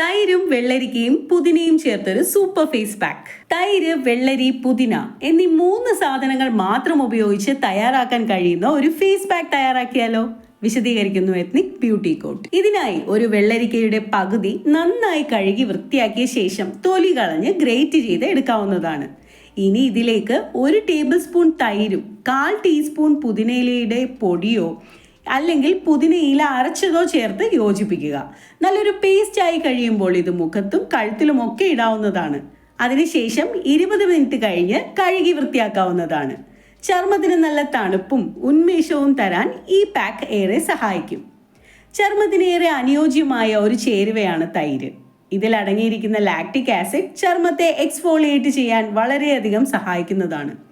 തൈരും വെള്ളരിക്കയും പുതിനയും ചേർത്തൊരു സൂപ്പർ ഫേസ് പാക്ക്. തൈര് വെള്ളരി പുതിന എന്നീ മൂന്ന് സാധനങ്ങൾ മാത്രം ഉപയോഗിച്ച് തയ്യാറാക്കാൻ കഴിയുന്ന ഒരു ഫേസ് പാക്ക് തയ്യാറാക്കിയാലോ? വിശദീകരിക്കുന്നു എത്നിക് ബ്യൂട്ടി കോട്ട്. ഇതിനായി ഒരു വെള്ളരിക്കയുടെ പകുതി നന്നായി കഴുകി വൃത്തിയാക്കിയ ശേഷം തൊലി കളഞ്ഞ് ഗ്രേറ്റ് ചെയ്ത് എടുക്കാവുന്നതാണ്. ഇനി ഇതിലേക്ക് ഒരു ടേബിൾ സ്പൂൺ തൈരും കാൽ ടീസ്പൂൺ പുതിനയിലയുടെ പൊടിയോ അല്ലെങ്കിൽ പുതിനയില അരച്ചതോ ചേർത്ത് യോജിപ്പിക്കുക. നല്ലൊരു പേസ്റ്റ് ആയി കഴിയുമ്പോൾ ഇത് മുഖത്തും കഴുത്തിലും ഒക്കെ ഇടാവുന്നതാണ്. അതിനുശേഷം ഇരുപത് മിനിറ്റ് കഴിഞ്ഞ് കഴുകി വൃത്തിയാക്കാവുന്നതാണ്. ചർമ്മത്തിന് നല്ല തണുപ്പും ഉന്മേഷവും തരാൻ ഈ പാക്ക് ഏറെ സഹായിക്കും. ചർമ്മത്തിനേറെ അനുയോജ്യമായ ഒരു ചേരുവയാണ് തൈര്. ഇതിൽ അടങ്ങിയിരിക്കുന്ന ലാക്റ്റിക് ആസിഡ് ചർമ്മത്തെ എക്സ്ഫോളിയേറ്റ് ചെയ്യാൻ വളരെയധികം സഹായിക്കുന്നതാണ്.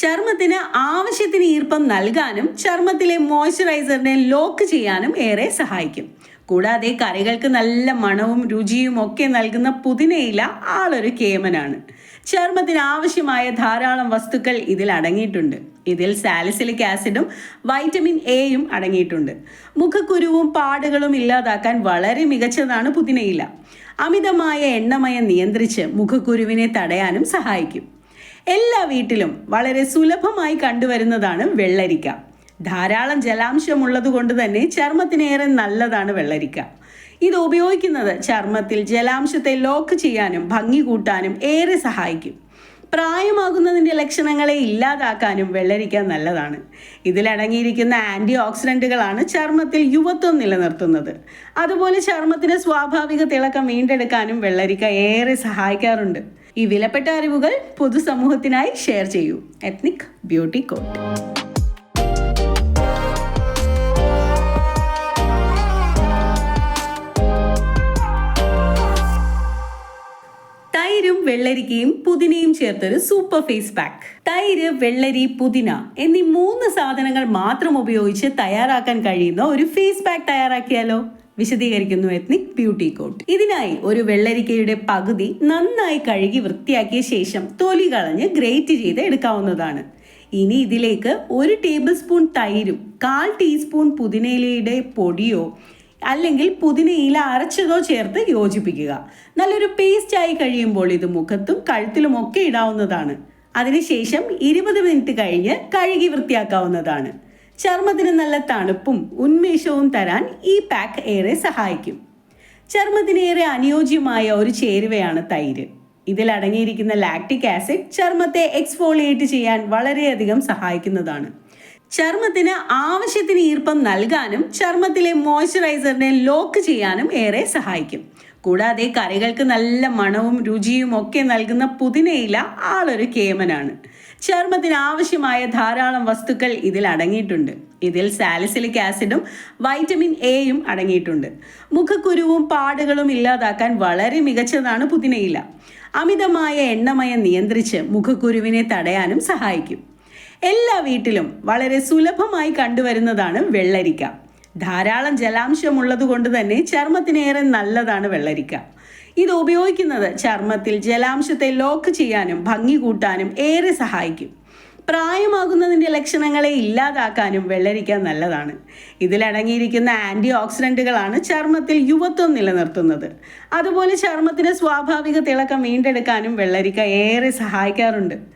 ചർമ്മത്തിന് ആവശ്യത്തിന് ഈർപ്പം നൽകാനും ചർമ്മത്തിലെ മോയ്സ്ചറൈസറിനെ ലോക്ക് ചെയ്യാനും ഏറെ സഹായിക്കും. കൂടാതെ കറികൾക്ക് നല്ല മണവും രുചിയും ഒക്കെ നൽകുന്ന പുതിനയില ആളൊരു കേമനാണ്. ചർമ്മത്തിന് ആവശ്യമായ ധാരാളം വസ്തുക്കൾ ഇതിൽ അടങ്ങിയിട്ടുണ്ട്. ഇതിൽ സാലിസിലിക് ആസിഡും വൈറ്റമിൻ എയും അടങ്ങിയിട്ടുണ്ട്. മുഖക്കുരുവും പാടുകളും ഇല്ലാതാക്കാൻ വളരെ മികച്ചതാണ് പുതിനയില. അമിതമായ എണ്ണമയം നിയന്ത്രിച്ച് മുഖക്കുരുവിനെ തടയാനും സഹായിക്കും. എല്ലാ വീട്ടിലും വളരെ സുലഭമായി കണ്ടുവരുന്നതാണ് വെള്ളരിക്ക. ധാരാളം ജലാംശമുള്ളത് കൊണ്ട് തന്നെ ചർമ്മത്തിനേറെ നല്ലതാണ് വെള്ളരിക്ക. ഇത് ഉപയോഗിക്കുന്നത് ചർമ്മത്തിൽ ജലാംശത്തെ ലോക്ക് ചെയ്യാനും ഭംഗി കൂട്ടാനും ഏറെ സഹായിക്കും. പ്രായമാകുന്നതിന്റെ ലക്ഷണങ്ങളെ ഇല്ലാതാക്കാനും വെള്ളരിക്ക നല്ലതാണ്. ഇതിലടങ്ങിയിരിക്കുന്ന ആന്റി ഓക്സിഡന്റുകളാണ് ചർമ്മത്തിൽ യുവത്വം നിലനിർത്തുന്നത്. അതുപോലെ ചർമ്മത്തിന് സ്വാഭാവിക തിളക്കം വീണ്ടെടുക്കാനും വെള്ളരിക്ക ഏറെ സഹായിക്കാറുണ്ട്. ഈ വിലപ്പെട്ട അറിവുകൾ പൊതുസമൂഹത്തിനായി ഷെയർ ചെയ്യൂ. എത്നിക് ബ്യൂട്ടി കോട്ട് തൈരും വെള്ളരിക്കയും പുതിനയും ചേർത്തൊരു സൂപ്പർ ഫേസ് പാക്ക്. തൈര് വെള്ളരി പുതിന എന്നീ മൂന്ന് സാധനങ്ങൾ മാത്രം ഉപയോഗിച്ച് തയ്യാറാക്കാൻ കഴിയുന്ന ഒരു ഫേസ് പാക്ക് തയ്യാറാക്കിയാലോ? വിശദീകരിക്കുന്നു എത്നിക് ബ്യൂട്ടി കോട്ട് ഇതിനായി ഒരു വെള്ളരിക്കയുടെ പകുതി നന്നായി കഴുകി വൃത്തിയാക്കിയ ശേഷം തൊലി കളഞ്ഞ് ഗ്രേറ്റ് ചെയ്ത് എടുക്കാവുന്നതാണ്. ഇനി ഇതിലേക്ക് ഒരു ടേബിൾ സ്പൂൺ തൈരും കാൽ ടീസ്പൂൺ പുതിനയിലയുടെ പൊടിയോ അല്ലെങ്കിൽ പുതിനയില അരച്ചതോ ചേർത്ത് യോജിപ്പിക്കുക. നല്ലൊരു പേസ്റ്റ് ആയി കഴിയുമ്പോൾ ഇത് മുഖത്തും കഴുത്തിലും ഒക്കെ ഇടാവുന്നതാണ്. അതിനുശേഷം ഇരുപത് മിനിറ്റ് കഴിഞ്ഞ് കഴുകി വൃത്തിയാക്കാവുന്നതാണ്. ചർമ്മത്തിന് നല്ല തണുപ്പും ഉന്മേഷവും തരാൻ ഈ പാക്ക് ഏറെ സഹായിക്കും. ചർമ്മത്തിന് ഏറെ അനുയോജ്യമായ ഒരു ചേരുവയാണ് തൈര്. ഇതിൽ അടങ്ങിയിരിക്കുന്ന ലാക്റ്റിക് ആസിഡ് ചർമ്മത്തെ എക്സ്ഫോളിയേറ്റ് ചെയ്യാൻ വളരെയധികം സഹായിക്കുന്നതാണ്. ചർമ്മത്തിന് ആവശ്യത്തിന് ഈർപ്പം നൽകാനും ചർമ്മത്തിലെ മോയ്സ്ചറൈസറിനെ ലോക്ക് ചെയ്യാനും ഏറെ സഹായിക്കും. കൂടാതെ കറികൾക്ക് നല്ല മണവും രുചിയും ഒക്കെ നൽകുന്ന പുതിനയില ആളൊരു കേമനാണ്. ചർമ്മത്തിന് ആവശ്യമായ ധാരാളം വസ്തുക്കൾ ഇതിൽ അടങ്ങിയിട്ടുണ്ട്. ഇതിൽ സാലിസിലിക് ആസിഡും വൈറ്റമിൻ എയും അടങ്ങിയിട്ടുണ്ട്. മുഖക്കുരുവും പാടുകളും ഇല്ലാതാക്കാൻ വളരെ മികച്ചതാണ് പുതിനയില. അമിതമായ എണ്ണമയം നിയന്ത്രിച്ച് മുഖക്കുരുവിനെ തടയാനും സഹായിക്കും. എല്ലാ വീട്ടിലും വളരെ സുലഭമായി കണ്ടുവരുന്നതാണ് വെള്ളരിക്ക. ധാരാളം ജലാംശമുള്ളത് കൊണ്ട് തന്നെ ചർമ്മത്തിനേറെ നല്ലതാണ് വെള്ളരിക്ക. ഇത് ഉപയോഗിക്കുന്നത് ചർമ്മത്തിൽ ജലാംശത്തെ ലോക്ക് ചെയ്യാനും ഭംഗി കൂട്ടാനും ഏറെ സഹായിക്കും. പ്രായമാകുന്നതിന്റെ ലക്ഷണങ്ങളെ ഇല്ലാതാക്കാനും വെള്ളരിക്ക നല്ലതാണ്. ഇതിലടങ്ങിയിരിക്കുന്ന ആന്റി ഓക്സിഡന്റുകളാണ് ചർമ്മത്തിൽ യുവത്വം നിലനിർത്തുന്നത്. അതുപോലെ ചർമ്മത്തിന് സ്വാഭാവിക തിളക്കം വീണ്ടെടുക്കാനും വെള്ളരിക്ക ഏറെ സഹായിക്കാറുണ്ട്.